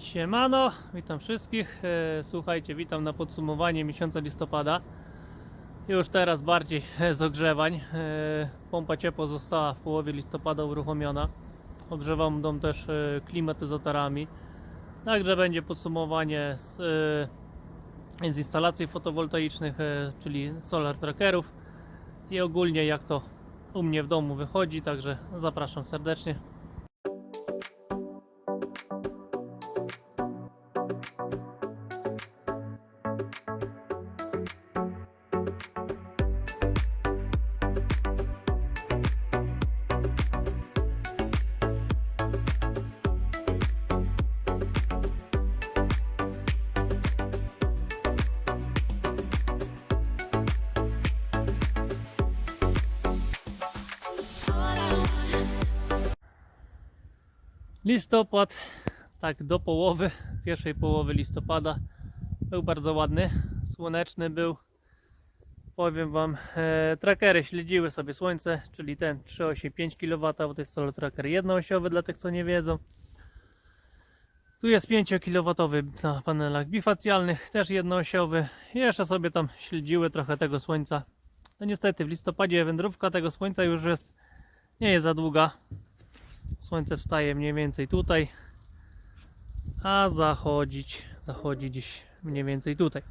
Siemano, witam wszystkich. E, Słuchajcie, witam na podsumowanie miesiąca listopada. Już teraz bardziej z ogrzewań. E, Pompa ciepła została w połowie listopada uruchomiona. Ogrzewam dom też e, klimatyzatorami. Także będzie podsumowanie z, z instalacji fotowoltaicznych, czyli solar trackerów i ogólnie jak to u mnie w domu wychodzi. Także zapraszam serdecznie. Listopad, tak do połowy, pierwszej połowy listopada był bardzo ładny, słoneczny był. Powiem Wam, e, trackery śledziły sobie słońce, czyli ten 3,85 kW, bo to jest solar tracker jednoosiowy dla tych co nie wiedzą. Tu jest 5 kW na panelach bifacjalnych, też jednoosiowy. Jeszcze sobie tam śledziły trochę tego słońca. No niestety w listopadzie wędrówka tego słońca już jest, nie jest za długa, Słońce wstaje mniej więcej tutaj, a zachodzić, zachodzi gdzieś mniej więcej tutaj.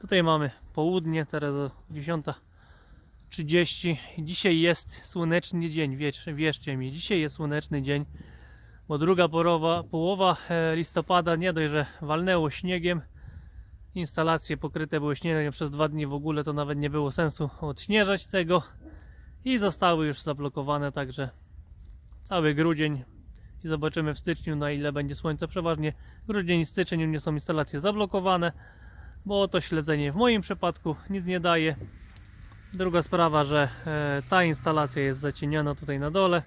Tutaj mamy południe, teraz o 10.30 i dzisiaj jest słoneczny dzień, wierz, wierzcie mi, dzisiaj jest słoneczny dzień, bo druga porowa, połowa e, listopada nie dość, że walnęło śniegiem, instalacje pokryte były śniegiem przez dwa dni, w ogóle to nawet nie było sensu odśnieżać tego i zostały już zablokowane, także cały grudzień i zobaczymy w styczniu na ile będzie słońca. Przeważnie grudzień i styczeń u mnie są instalacje zablokowane, bo to śledzenie w moim przypadku nic nie daje. Druga sprawa, że e, ta instalacja jest zacieniona tutaj na dole,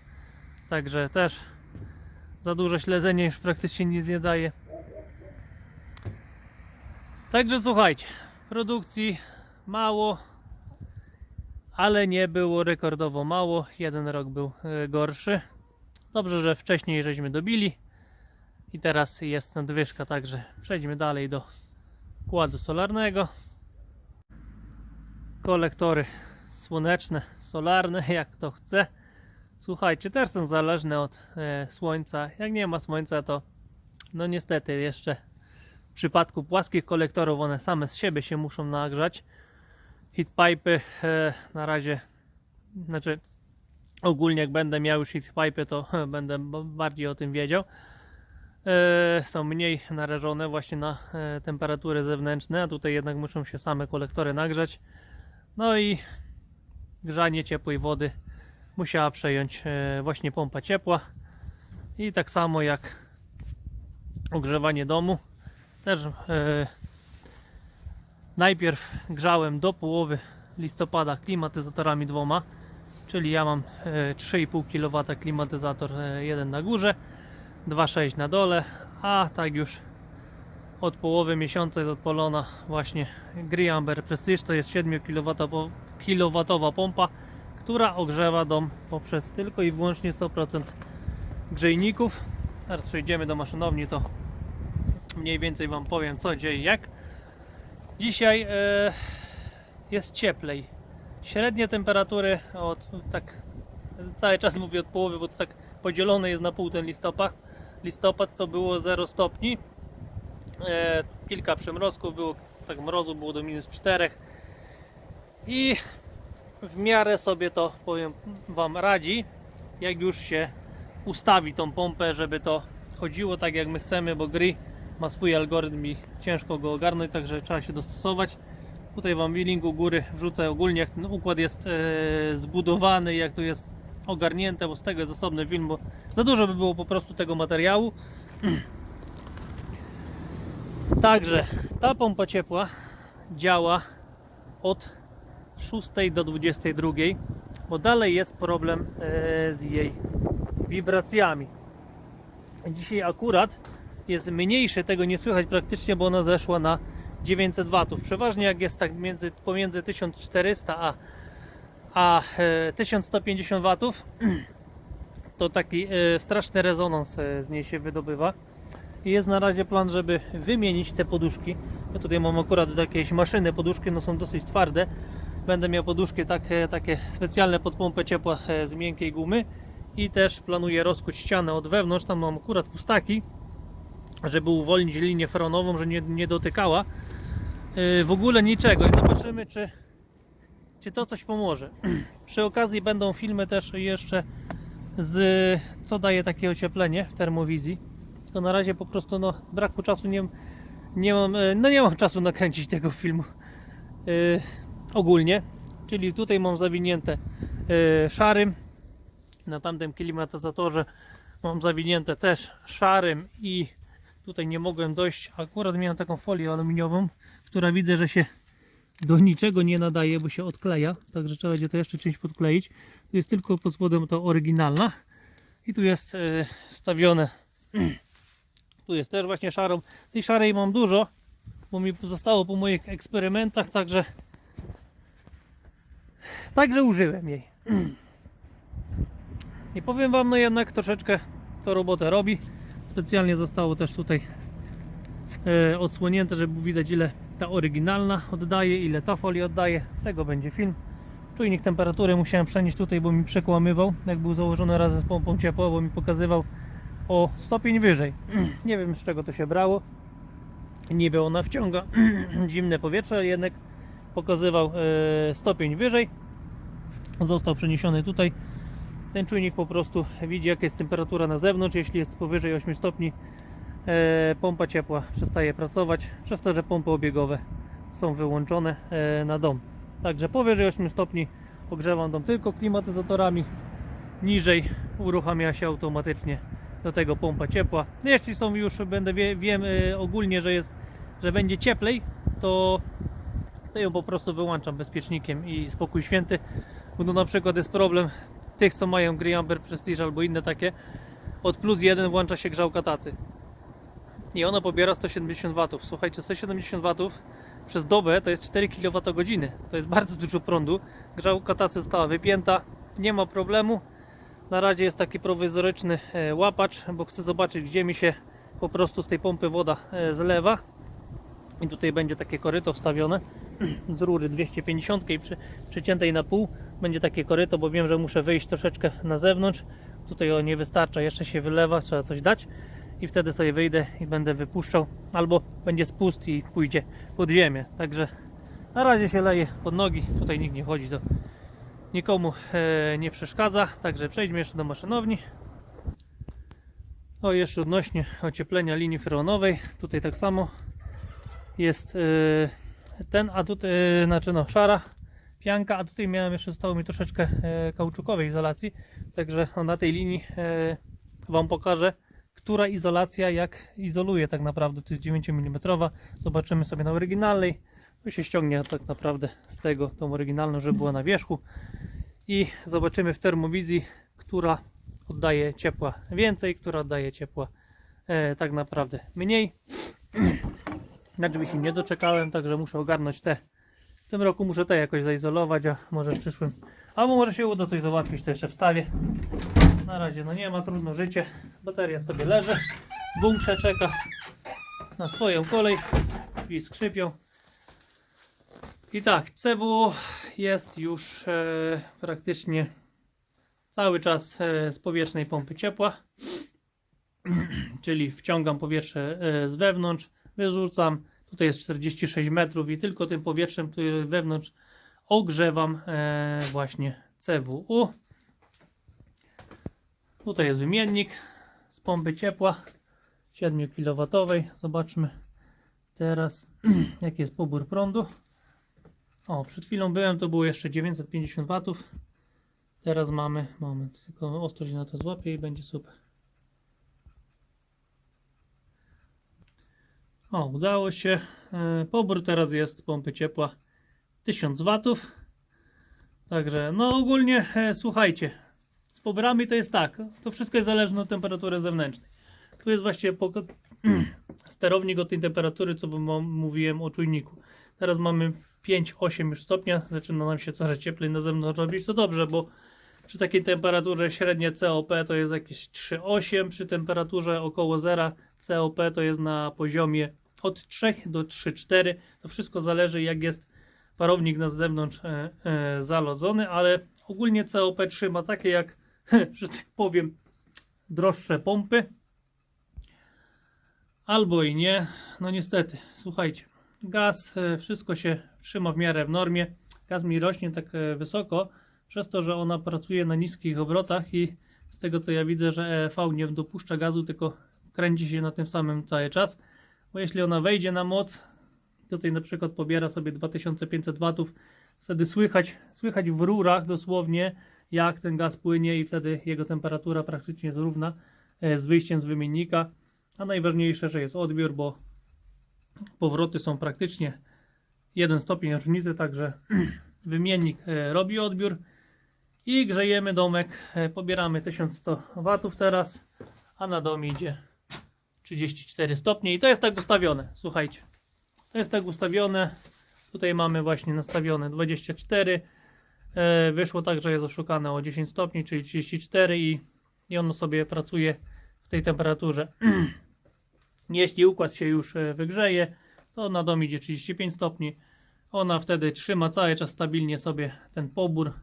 także też za duże śledzenie już praktycznie nic nie daje. Także słuchajcie, produkcji mało, ale nie było rekordowo mało. Jeden rok był e, gorszy. Dobrze, że wcześniej żeśmy dobili i teraz jest nadwyżka, także przejdźmy dalej do układu solarnego. Kolektory słoneczne, solarne, jak kto chce. Słuchajcie, też są zależne od e, słońca. Jak nie ma słońca, to no niestety jeszcze w przypadku płaskich kolektorów one same z siebie się muszą nagrzać. Heatpipy e, na razie, znaczy ogólnie jak będę miał już heatpipe, to będę bardziej o tym wiedział. E, są mniej narażone właśnie na e, temperatury zewnętrzne, a tutaj jednak muszą się same kolektory nagrzać. No i grzanie ciepłej wody musiała przejąć e, właśnie pompa ciepła. I tak samo jak ogrzewanie domu. Też najpierw grzałem do połowy listopada klimatyzatorami dwoma czyli ja mam e, 3,5 kW klimatyzator, e, jeden na górze, 2,6 na dole, a tak już od połowy miesiąca jest odpalona właśnie Griamber Prestige, to jest 7 kW pompa, która ogrzewa dom poprzez tylko i wyłącznie 100% grzejników. Teraz przejdziemy do maszynowni, to mniej więcej Wam powiem co, gdzie i jak. Dzisiaj e, jest cieplej, średnie temperatury od tak cały czas mówię od połowy, bo to tak podzielone jest na pół ten listopad. Listopad to było 0 stopni. E, kilka przymrozków było, tak mrozu było do minus 4. I w miarę sobie to powiem wam radzi, jak już się ustawi tą pompę, żeby to chodziło tak jak my chcemy, bo gry ma swój algorytm i ciężko go ogarnąć, także trzeba się dostosować. Tutaj Wam w linku góry wrzucę ogólnie jak ten układ jest e, zbudowany, jak to jest ogarnięte, bo z tego jest osobny film, bo za dużo by było po prostu tego materiału. Także ta pompa ciepła działa od 6 do 22, bo dalej jest problem e, z jej wibracjami. Dzisiaj akurat jest mniejszy, tego nie słychać praktycznie, bo ona zeszła na 900 watów. Przeważnie jak jest tak między, pomiędzy 1400 a, a e, 1150 watów, to taki e, straszny rezonans e, z niej się wydobywa. I Jest na razie plan, żeby wymienić te poduszki. Ja tutaj mam akurat do jakiejś maszyny poduszki, no są dosyć twarde. Będę miał poduszki takie, takie specjalne pod pompę ciepła e, z miękkiej gumy. I też planuję rozkuć ścianę od wewnątrz, tam mam akurat pustaki, żeby uwolnić linię feronową, że nie, nie dotykała w ogóle niczego i zobaczymy czy, czy to coś pomoże. Przy okazji będą filmy też jeszcze z co daje takie ocieplenie w termowizji. Tylko na razie po prostu no, z braku czasu nie, nie mam e, no nie mam czasu nakręcić tego filmu yy, ogólnie. Czyli tutaj mam zawinięte yy, szarym na tamtym klimatyzatorze mam zawinięte też szarym i tutaj nie mogłem dojść. Akurat miałem taką folię aluminiową, która widzę, że się do niczego nie nadaje, bo się odkleja. Także trzeba będzie to jeszcze czymś podkleić. Tu jest tylko pod spodem to oryginalna. I tu jest e, wstawione. Tu jest też właśnie szarą. Tej szarej mam dużo, bo mi zostało po moich eksperymentach, także także użyłem jej. I powiem Wam, no jednak troszeczkę to robotę robi. Specjalnie zostało też tutaj e, odsłonięte, żeby widać ile ta oryginalna oddaje, ile ta folia oddaje. Z tego będzie film. Czujnik temperatury musiałem przenieść tutaj, bo mi przekłamywał, jak był założony razem z pompą ciepła, bo mi pokazywał o stopień wyżej. Nie wiem z czego to się brało. Niby ona wciąga zimne powietrze, jednak pokazywał e, stopień wyżej. Został przeniesiony tutaj ten czujnik po prostu widzi jaka jest temperatura na zewnątrz. Jeśli jest powyżej 8 stopni, pompa ciepła przestaje pracować, przez to, że pompy obiegowe są wyłączone e, na dom. Także powyżej 8 stopni ogrzewam dom tylko klimatyzatorami, niżej uruchamia się automatycznie do tego pompa ciepła. Jeśli są już, będę wie, wiem e, ogólnie, że jest, że będzie cieplej, to, to ją po prostu wyłączam bezpiecznikiem i spokój święty. Bo na przykład jest problem tych, co mają Greenamber Prestige albo inne takie, od plus 1 włącza się grzałka tacy. I ona pobiera 170 W. Słuchajcie, 170 W przez dobę to jest 4 kWh. To jest bardzo dużo prądu. Grzałka tacy została wypięta, nie ma problemu. Na razie jest taki prowizoryczny e, łapacz, bo chcę zobaczyć, gdzie mi się po prostu z tej pompy woda e, zlewa. I tutaj będzie takie koryto wstawione z rury 250 i przy, przyciętej na pół będzie takie koryto, bo wiem, że muszę wyjść troszeczkę na zewnątrz. Tutaj o nie wystarcza, jeszcze się wylewa, trzeba coś dać i wtedy sobie wyjdę i będę wypuszczał, albo będzie spust i pójdzie pod ziemię. Także na razie się leje pod nogi, tutaj nikt nie chodzi, to nikomu e, nie przeszkadza. Także przejdźmy jeszcze do maszynowni. O, jeszcze odnośnie ocieplenia linii freonowej, tutaj tak samo jest e, ten, a tutaj, e, znaczy no, szara pianka, a tutaj miałem jeszcze, zostało mi troszeczkę e, kauczukowej izolacji, także no, na tej linii e, Wam pokażę, która izolacja jak izoluje tak naprawdę, to jest 9 mm, zobaczymy sobie na oryginalnej, to się ściągnie tak naprawdę z tego, tą oryginalną, żeby była na wierzchu i zobaczymy w termowizji, która oddaje ciepła więcej, która oddaje ciepła e, tak naprawdę mniej. Na drzwi się nie doczekałem, także muszę ogarnąć te. W tym roku muszę te jakoś zaizolować, a może w przyszłym. Albo może się uda coś załatwić, to jeszcze wstawię. Na razie no nie ma, trudno życie. Bateria sobie leży. W bunkrze czeka na swoją kolej. I skrzypią. I tak, CW jest już e, praktycznie cały czas e, z powietrznej pompy ciepła. Czyli wciągam powietrze e, z wewnątrz, wyrzucam. Tutaj jest 46 metrów i tylko tym powietrzem, które wewnątrz, ogrzewam e, właśnie CWU. Tutaj jest wymiennik z pompy ciepła 7 kW. Zobaczmy teraz jaki jest pobór prądu. O, przed chwilą byłem, to było jeszcze 950 W. Teraz mamy, moment, tylko ostrość na to złapię i będzie super. O, udało się. E, Pobór teraz jest z pompy ciepła 1000 watów. Także, no ogólnie, e, słuchajcie, z poborami to jest tak, to wszystko jest zależne od temperatury zewnętrznej. Tu jest poko- sterownik od tej temperatury, co mówiłem o czujniku. Teraz mamy 5-8 już stopnia, zaczyna nam się coraz cieplej na zewnątrz robić, to dobrze, bo przy takiej temperaturze średnie COP to jest jakieś 3,8, przy temperaturze około zera COP to jest na poziomie od 3 do 3,4. To wszystko zależy jak jest parownik na zewnątrz e, e, zalodzony, ale ogólnie COP3 ma takie jak, że tak powiem, droższe pompy. Albo i nie. No niestety, słuchajcie, gaz, e, wszystko się trzyma w miarę w normie. Gaz mi rośnie tak e, wysoko, przez to, że ona pracuje na niskich obrotach i z tego co ja widzę, że EV nie dopuszcza gazu, tylko kręci się na tym samym cały czas. Bo jeśli ona wejdzie na moc, tutaj na przykład pobiera sobie 2500 watów, wtedy słychać, słychać w rurach dosłownie jak ten gaz płynie i wtedy jego temperatura praktycznie zrówna e, z wyjściem z wymiennika. A najważniejsze, że jest odbiór, bo powroty są praktycznie 1 stopień różnicy, także wymiennik e, robi odbiór i grzejemy domek. E, Pobieramy 1100 watów teraz, a na dom idzie 34 stopnie i to jest tak ustawione. Słuchajcie, to jest tak ustawione. Tutaj mamy właśnie nastawione 24. E, Wyszło tak, że jest oszukane o 10 stopni, czyli 34 i, i ono sobie pracuje w tej temperaturze. Jeśli układ się już e, wygrzeje, to na dom idzie 35 stopni. Ona wtedy trzyma cały czas stabilnie sobie ten pobór.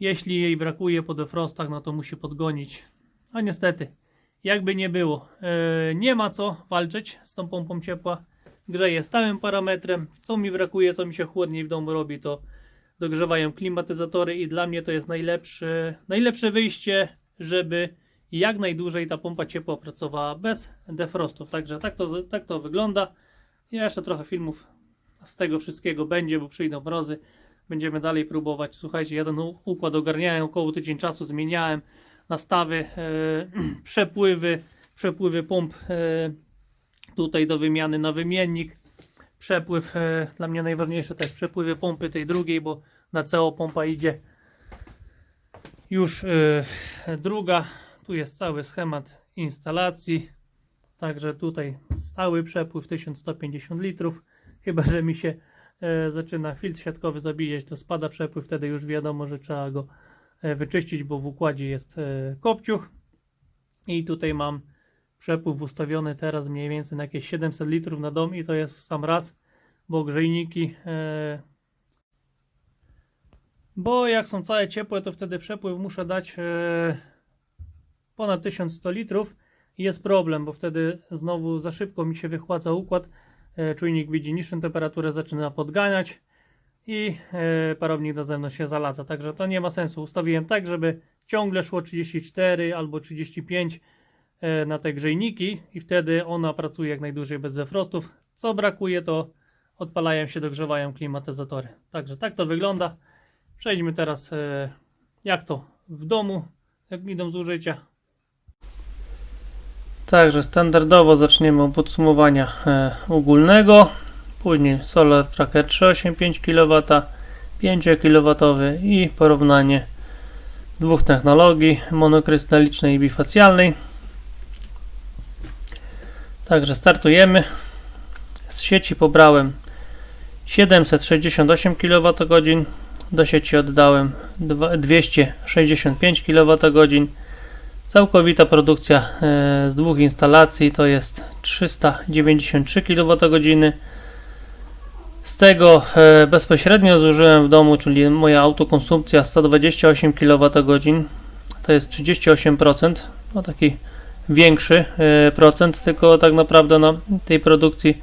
Jeśli jej brakuje po defrostach, no to musi podgonić. A niestety, jakby nie było, e, nie ma co walczyć z tą pompą ciepła. Grzeje stałym parametrem. Co mi brakuje, co mi się chłodniej w domu robi, to dogrzewają klimatyzatory i dla mnie to jest najlepsze, najlepsze wyjście, żeby jak najdłużej ta pompa ciepła pracowała bez defrostów. Także tak to, tak to wygląda. Ja jeszcze trochę filmów z tego wszystkiego będzie, bo przyjdą mrozy. Będziemy dalej próbować. Słuchajcie, jeden układ ogarniałem około tydzień czasu, zmieniałem nastawy, e, przepływy, przepływy pomp e, tutaj do wymiany na wymiennik. Przepływ, e, dla mnie najważniejsze też przepływy pompy tej drugiej, bo na CO pompa idzie już e, druga. Tu jest cały schemat instalacji. Także tutaj stały przepływ 1150 litrów. Chyba, że mi się e, zaczyna filtr siatkowy zabijać, to spada przepływ. Wtedy już wiadomo, że trzeba go wyczyścić, bo w układzie jest kopciuch. I tutaj mam przepływ ustawiony teraz mniej więcej na jakieś 700 litrów na dom i to jest w sam raz, bo grzejniki e, bo jak są całe ciepłe, to wtedy przepływ muszę dać e, ponad 1100 litrów i jest problem, bo wtedy znowu za szybko mi się wychładza układ. E, czujnik widzi niższą temperaturę, zaczyna podganiać i e, parownik na zewnątrz się zaladza. Także to nie ma sensu. Ustawiłem tak, żeby ciągle szło 34 albo 35 e, na te grzejniki i wtedy ona pracuje jak najdłużej bez defrostów. Co brakuje, to odpalają się, dogrzewają klimatyzatory. Także tak to wygląda. Przejdźmy teraz e, jak to w domu, jak idą zużycia. Także standardowo zaczniemy od podsumowania e, ogólnego. Później Solar Tracker 385 kW, 5 kW i porównanie dwóch technologii monokrystalicznej i bifacjalnej. Także startujemy. Z sieci pobrałem 768 kWh, do sieci oddałem dwa- 265 kWh. Całkowita produkcja e, z dwóch instalacji to jest 393 kWh. Z tego e, bezpośrednio zużyłem w domu, czyli moja autokonsumpcja 128 kWh. To jest 38%. No taki większy e, procent, tylko tak naprawdę na tej produkcji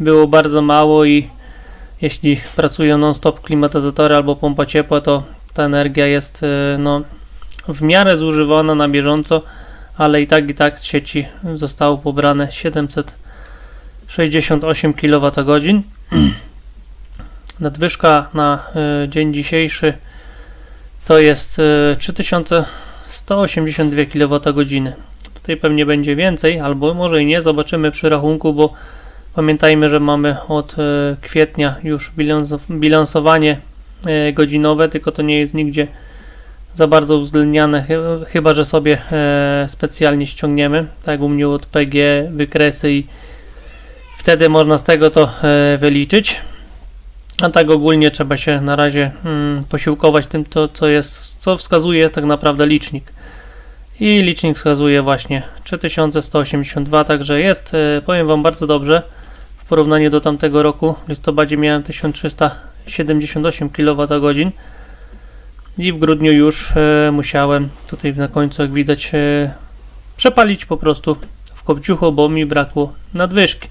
było bardzo mało i jeśli pracują non-stop klimatyzatory albo pompa ciepła, to ta energia jest e, no, w miarę zużywana na bieżąco, ale i tak i tak z sieci zostało pobrane 768 kWh. Nadwyżka na e, dzień dzisiejszy to jest e, 3182 kWh. Tutaj pewnie będzie więcej, albo może i nie, zobaczymy przy rachunku, bo pamiętajmy, że mamy od e, kwietnia już bilans, bilansowanie e, godzinowe, tylko to nie jest nigdzie za bardzo uwzględniane, chy- chyba że sobie e, specjalnie ściągniemy, tak u mnie od PG, wykresy i wtedy można z tego to wyliczyć. A tak ogólnie trzeba się na razie mm, posiłkować tym, to, co jest, co wskazuje tak naprawdę licznik. I licznik wskazuje właśnie 3182, także jest, e, powiem Wam, bardzo dobrze. W porównaniu do tamtego roku, w listopadzie miałem 1378 kWh i w grudniu już e, musiałem, tutaj na końcu jak widać, e, przepalić po prostu w kopciucho, bo mi brakło nadwyżki.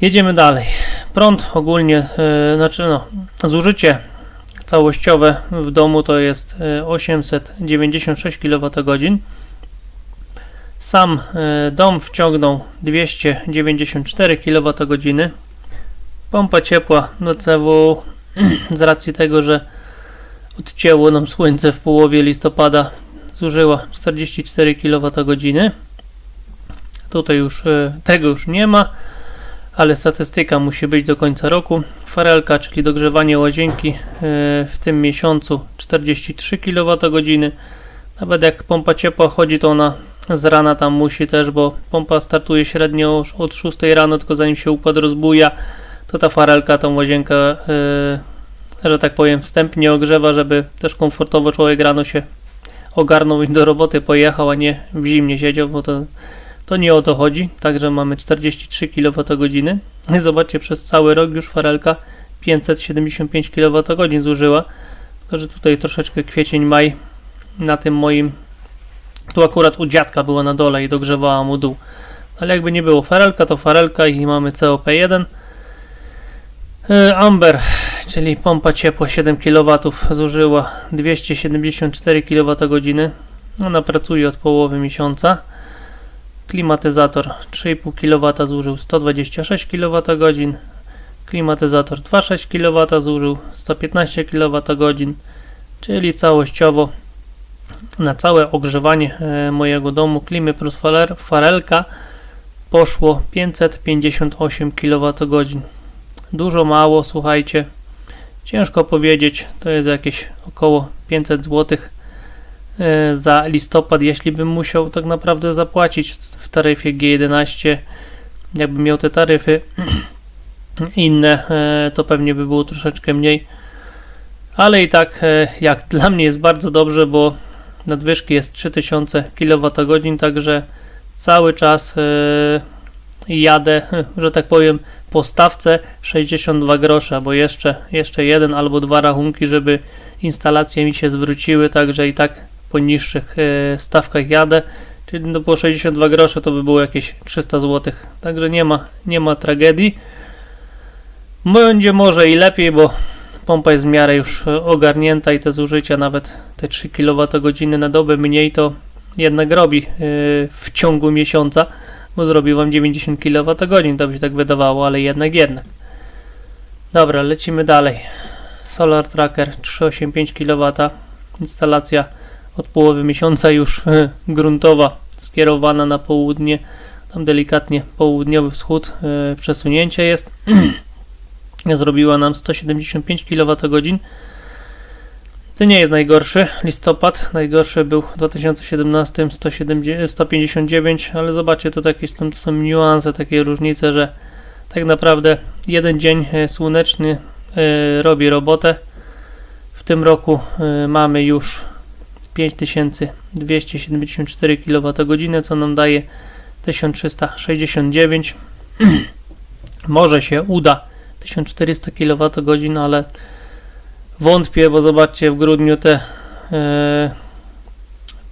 Jedziemy dalej. Prąd ogólnie, znaczy no, zużycie całościowe w domu to jest e, 896 kWh. Sam e, dom wciągnął 294 kWh. Pompa ciepła do CW z racji tego, że odcięło nam słońce w połowie listopada zużyła 44 kWh. Tutaj już e, tego już nie ma, ale statystyka musi być do końca roku. Farelka, czyli dogrzewanie łazienki e, w tym miesiącu 43 kWh. Nawet jak pompa ciepła chodzi, to ona z rana tam musi też, bo pompa startuje średnio od 6 rano, tylko zanim się układ rozbuja, to ta farelka tą łazienkę, e, że tak powiem, wstępnie ogrzewa, żeby też komfortowo człowiek rano się ogarnął i do roboty pojechał, a nie w zimnie siedział, bo to, to nie o to chodzi. Także mamy 43 kWh. Zobaczcie, przez cały rok już farelka 575 kWh zużyła. Tylko, że tutaj troszeczkę kwiecień, maj na tym moim tu akurat u dziadka była na dole i dogrzewała mu dół. Ale jakby nie było farelka, to farelka i mamy COP1. E, Amber, czyli pompa ciepła 7 kW zużyła 274 kWh. Ona pracuje od połowy miesiąca. Klimatyzator 3,5 kW zużył 126 kWh. Klimatyzator 2,6 kW zużył 115 kWh, czyli całościowo na całe ogrzewanie e, mojego domu klimy plus farelka poszło 558 kWh. Dużo mało, słuchajcie. Ciężko powiedzieć, to jest jakieś około 500 zł e, za listopad, jeśli bym musiał tak naprawdę zapłacić w taryfie G11. Jakbym miał te taryfy inne, e, to pewnie by było troszeczkę mniej. Ale i tak, e, jak dla mnie jest bardzo dobrze, bo nadwyżki jest 3000 kWh, także cały czas jadę, że tak powiem, po stawce 62 grosze, bo jeszcze, jeszcze jeden albo dwa rachunki, żeby instalacje mi się zwróciły, także i tak po niższych e, stawkach jadę, czyli no po 62 grosze to by było jakieś 300 zł, także nie ma, nie ma tragedii. Będzie może i lepiej, bo pompa jest w miarę już ogarnięta i te zużycia, nawet te 3 kWh na dobę mniej to jednak robi e, w ciągu miesiąca bo zrobił wam 90 kWh, to by się tak wydawało, ale jednak, jednak. Dobra, lecimy dalej. Solar Tracker 385 kW, instalacja od połowy miesiąca już gruntowa, skierowana na południe, tam delikatnie południowy wschód, yy, przesunięcie jest. Zrobiła nam 175 kWh. To nie jest najgorszy listopad. Najgorszy był w 2017 170, 159, ale zobaczcie, to takie to są niuanse, takie różnice, że tak naprawdę jeden dzień e, słoneczny robi robotę. W tym roku mamy już 5274 kWh, co nam daje 1369. Może się uda 1400 kWh, ale Wątpię, bo zobaczcie, w grudniu te, e,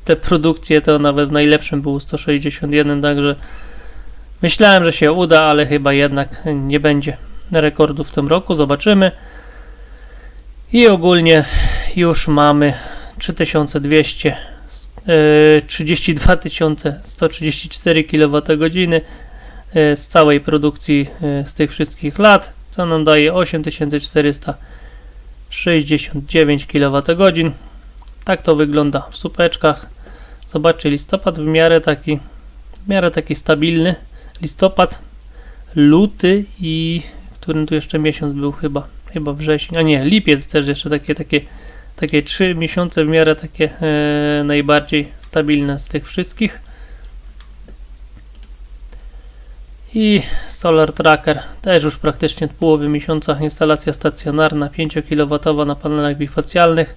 te produkcje to nawet w najlepszym było 161, także myślałem, że się uda, ale chyba jednak nie będzie rekordu w tym roku. Zobaczymy. I ogólnie już mamy 3200 32 134 kWh z całej produkcji e, z tych wszystkich lat, co nam daje 8400 69 kWh. Tak to wygląda w supeczkach. Zobaczcie, listopad w miarę taki, w miarę taki stabilny. Listopad, luty i którym tu jeszcze miesiąc był chyba, chyba wrzesień, a nie, lipiec też jeszcze takie, takie, takie trzy miesiące w miarę takie e, najbardziej stabilne z tych wszystkich. I Solar Tracker też już praktycznie od połowy miesiąca instalacja stacjonarna 5 kW na panelach bifacjalnych.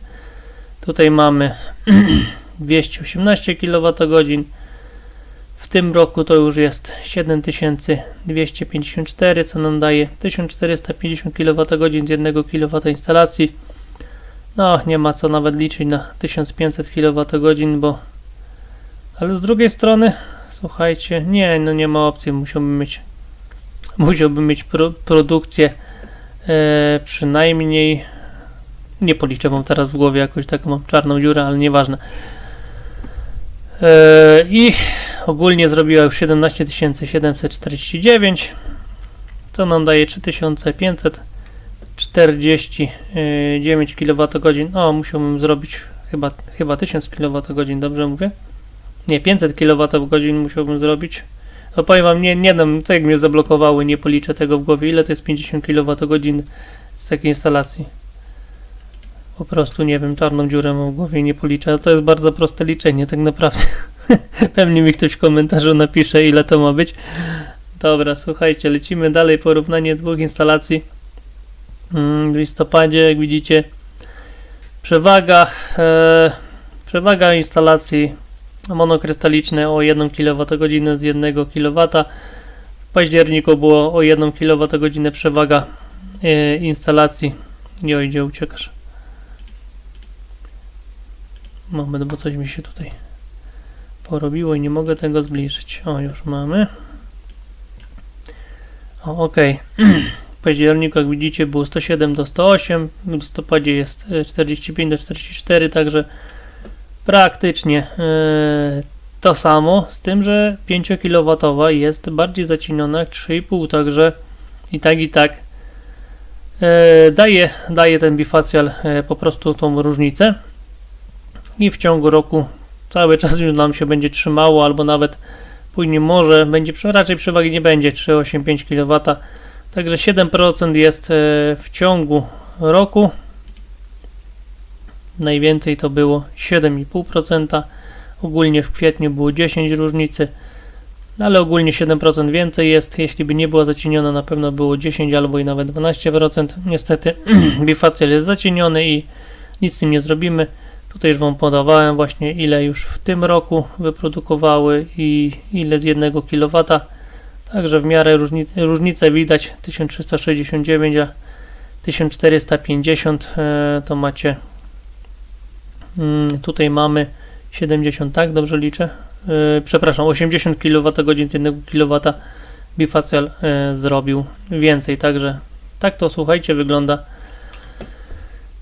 Tutaj mamy 218 kWh. W tym roku to już jest 7254, co nam daje 1450 kWh z 1 kW instalacji. No, nie ma co nawet liczyć na 1500 kWh, bo. Ale z drugiej strony, słuchajcie, nie, no nie ma opcji, musiałbym mieć. Musiałbym mieć pro, produkcję e, przynajmniej. Nie policzę wam teraz w głowie jakoś taką mam czarną dziurę, ale nieważne. E, I ogólnie zrobiła już 17 749, co nam daje 3549 kWh. O, musiałbym zrobić chyba, chyba 1000 kWh, dobrze mówię? Nie, 500 kWh musiałbym zrobić. No powiem wam, nie, nie dam, co jak mnie zablokowały, nie policzę tego w głowie, ile to jest 50 kWh z takiej instalacji. Po prostu nie wiem, czarną dziurę mam w głowie nie policzę. To jest bardzo proste liczenie, tak naprawdę. Pewnie mi ktoś w komentarzu napisze, ile to ma być. Dobra, słuchajcie, lecimy dalej. Porównanie dwóch instalacji. Mm, W listopadzie, jak widzicie, przewaga, e, przewaga instalacji monokrystaliczne o 1 kWh z 1 kW. W październiku było o 1 kWh przewaga e, instalacji. Nie gdzie uciekasz. Moment, bo coś mi się tutaj porobiło i nie mogę tego zbliżyć. O, już mamy. O, ok. W październiku, jak widzicie, było 107 do 108. W listopadzie jest e, 45 do 44, także praktycznie e, to samo, z tym, że 5 kW jest bardziej zacieniona jak 3,5, także i tak, i tak e, daje, daje ten bifacjal e, po prostu tą różnicę i w ciągu roku cały czas już nam się będzie trzymało, albo nawet później może będzie, raczej przewagi nie będzie 3,85 kW, także 7% jest e, w ciągu roku. Najwięcej to było 7,5%. Ogólnie w kwietniu było 10 różnicy, ale ogólnie 7% więcej jest. Jeśli by nie była zacieniona, na pewno było 10 albo i nawet 12%. Niestety bifacjal jest zacieniony i nic z tym nie zrobimy. Tutaj już Wam podawałem właśnie ile już w tym roku wyprodukowały i ile z 1 kW. Także w miarę różnicę widać 1369 a 1450 e, to macie mm, tutaj mamy 70, tak? Dobrze liczę? E, przepraszam, 80 kWh z 1 kW bifacjal e, zrobił więcej, także tak to słuchajcie wygląda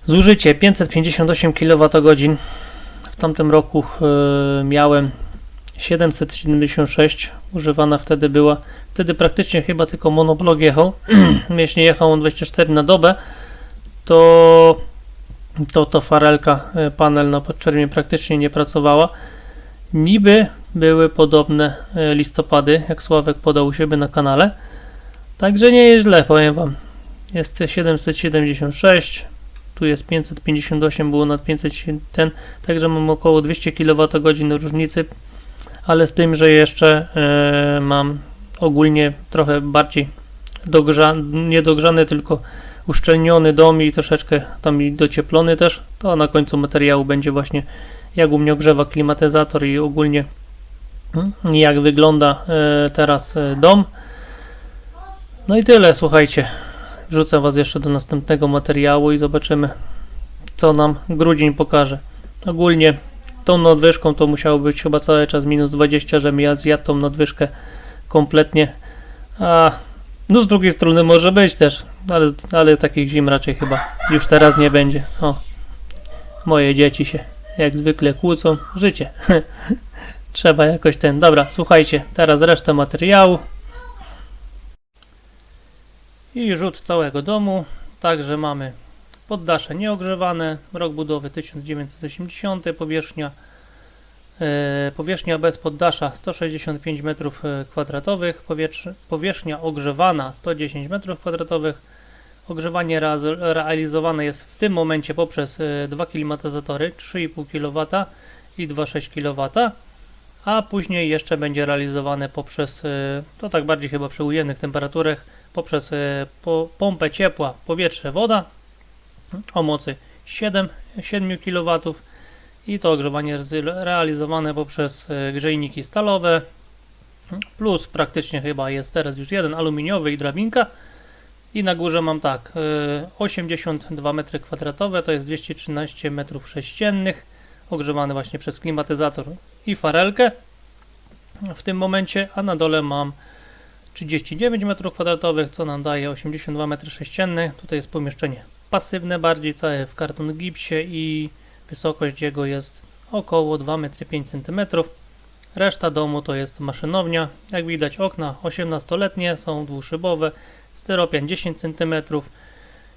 Zużycie 558 kWh. W tamtym roku e, miałem 776. Używana wtedy była. Wtedy praktycznie chyba tylko monoblok jechał. Jeśli jechał on 24 na dobę, to to, to farelka, e, panel na podczerwień praktycznie nie pracowała. Niby były podobne e, listopady, jak Sławek podał u siebie na kanale. Także nie jest źle, powiem Wam. Jest 776, tu jest 558, było nad 500 ten, także mam około 200 kWh różnicy, ale z tym, że jeszcze e, mam ogólnie trochę bardziej dogrzany, tylko uszczelniony dom i troszeczkę tam i docieplony też, to na końcu materiału będzie właśnie jak u mnie ogrzewa klimatyzator i ogólnie mm, jak wygląda e, teraz e, dom. No i tyle, słuchajcie. Wrzucę Was jeszcze do następnego materiału i zobaczymy, co nam grudzień pokaże. Ogólnie tą nadwyżką to musiało być chyba cały czas minus 20, żebym ja zjadł tą nadwyżkę kompletnie. A no z drugiej strony może być też, ale, ale takich zim raczej chyba już teraz nie będzie. O, moje dzieci się jak zwykle kłócą. Życie. Trzeba jakoś ten. Dobra, słuchajcie, teraz resztę materiału i rzut całego domu. Także mamy poddasze nieogrzewane, rok budowy 1980, powierzchnia, e, powierzchnia bez poddasza 165 m2, powietrz, powierzchnia ogrzewana 110 m2. Ogrzewanie realizowane jest w tym momencie poprzez e, dwa klimatyzatory 3,5 kW i 2,6 kW, a później jeszcze będzie realizowane poprzez, e, to tak bardziej chyba przy ujemnych temperaturach, poprzez e, po, pompę ciepła powietrze woda o mocy 7, 7 kW I to ogrzewanie jest realizowane poprzez e, grzejniki stalowe, plus praktycznie chyba jest teraz już jeden aluminiowy i drabinka. I na górze mam tak, e, 82 m2 to jest 213 m3, ogrzewany właśnie przez klimatyzator i farelkę w tym momencie, a na dole mam 39 m2, co nam daje 82 m3. Tutaj jest pomieszczenie pasywne, bardziej całe w karton gipsie i wysokość jego jest około 2,5 m. Reszta domu to jest maszynownia. Jak widać okna 18-letnie, są dwuszybowe, styropian 10 cm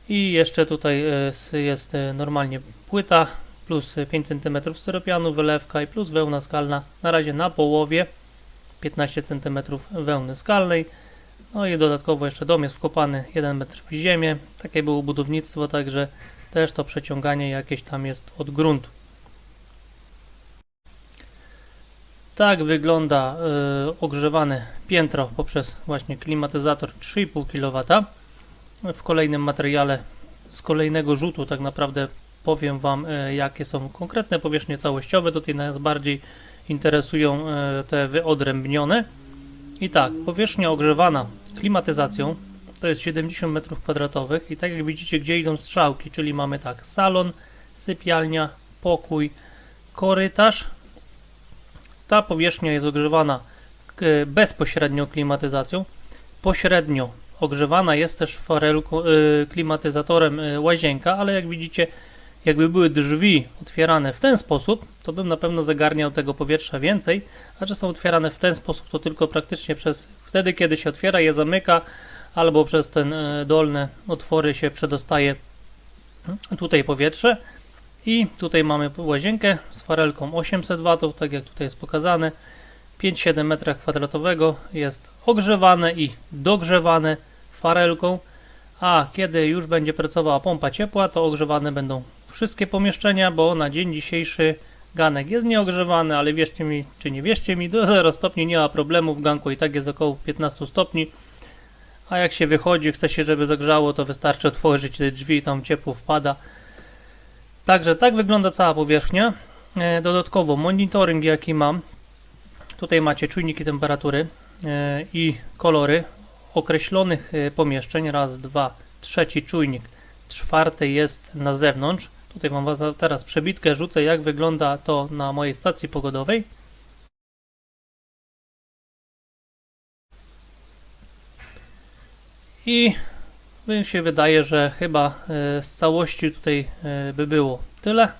i jeszcze tutaj e, jest e, normalnie płyta plus 5 cm styropianu, wylewka i plus wełna skalna na razie na połowie 15 cm wełny skalnej. No i dodatkowo jeszcze dom jest wkopany 1 metr w ziemię. Takie było budownictwo, także też to przeciąganie jakieś tam jest od gruntu. Tak wygląda y, ogrzewane piętro poprzez właśnie klimatyzator 3,5 kW. W kolejnym materiale z kolejnego rzutu tak naprawdę powiem Wam y, jakie są konkretne powierzchnie całościowe. Tutaj nas bardziej interesują y, te wyodrębnione. I tak, powierzchnia ogrzewana klimatyzacją to jest 70 m2 i tak jak widzicie gdzie idą strzałki, czyli mamy tak salon, sypialnia, pokój, korytarz. Ta powierzchnia jest ogrzewana k- bezpośrednio klimatyzacją. Pośrednio ogrzewana jest też farelką, y, klimatyzatorem y, łazienka, ale jak widzicie, jakby były drzwi otwierane w ten sposób, to bym na pewno zagarniał tego powietrza więcej, a że są otwierane w ten sposób, to tylko praktycznie przez wtedy, kiedy się otwiera, je zamyka, albo przez ten e, dolne otwory się przedostaje tutaj powietrze. I tutaj mamy łazienkę z farelką 800 W, tak jak tutaj jest pokazane. 5-7 m2 jest ogrzewane i dogrzewane farelką, a kiedy już będzie pracowała pompa ciepła, to ogrzewane będą wszystkie pomieszczenia, bo na dzień dzisiejszy ganek jest nieogrzewany, ale wierzcie mi, czy nie wierzcie mi, do 0 stopni nie ma problemu, w ganku i tak jest około 15 stopni, a jak się wychodzi, chce się, żeby zagrzało, to wystarczy otworzyć te drzwi i tam ciepło wpada. Także tak wygląda cała powierzchnia. E, Dodatkowo monitoring jaki mam, tutaj macie czujniki temperatury e, i kolory określonych e, pomieszczeń, raz, dwa, trzeci czujnik, czwarty jest na zewnątrz. Tutaj mam was teraz przebitkę, rzucę jak wygląda to na mojej stacji pogodowej. I mi się wydaje, że chyba e, z całości tutaj e, by było tyle.